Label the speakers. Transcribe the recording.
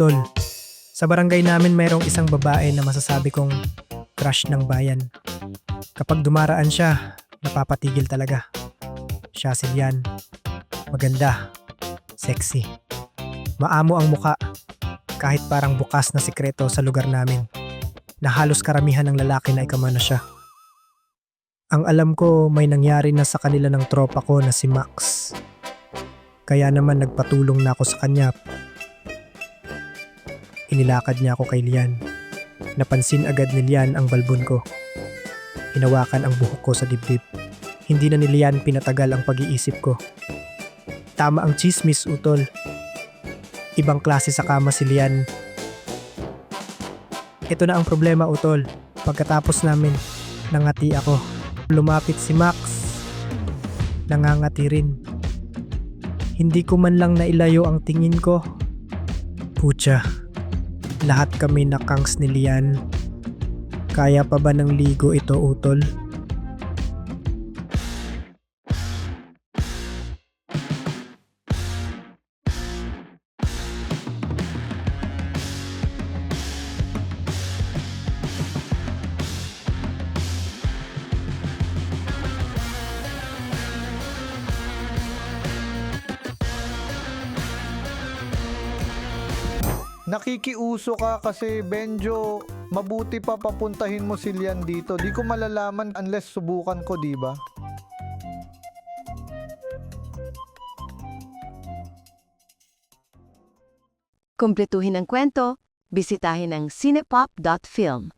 Speaker 1: Tol, sa barangay namin mayroong isang babae na masasabi kong crush ng bayan. Kapag dumaraan siya, napapatigil talaga. Siya si Lian. Maganda. Sexy. Maamo ang muka. Kahit parang bukas na sikreto sa lugar namin. Na halos karamihan ng lalaki na ikamana siya. Ang alam ko may nangyari na sa kanila ng tropa ko na si Max. Kaya naman nagpatulong na ako sa kanya Inilakad niya ako kay Lian. Napansin agad ni Lian ang balbon ko. Hinawakan ang buhok ko sa dibdib. Hindi na ni Lian pinatagal ang pag-iisip ko. Tama ang chismis, utol. Ibang klase sa kama si Lian. Ito na ang problema, utol. Pagkatapos namin, nangati ako. Lumapit si Max. Nangangati rin. Hindi ko man lang nailayo ang tingin ko. Pucha, lahat kami nakangs ni Lian. Kaya pa ba ng ligo ito, utol?
Speaker 2: Nakikiuso ka kasi Benjo, mabuti pa papuntahin mo si Lian dito. Di ko malalaman unless subukan ko, di ba?
Speaker 3: Kumpletuhin ang kwento, bisitahin ang cinepop.film.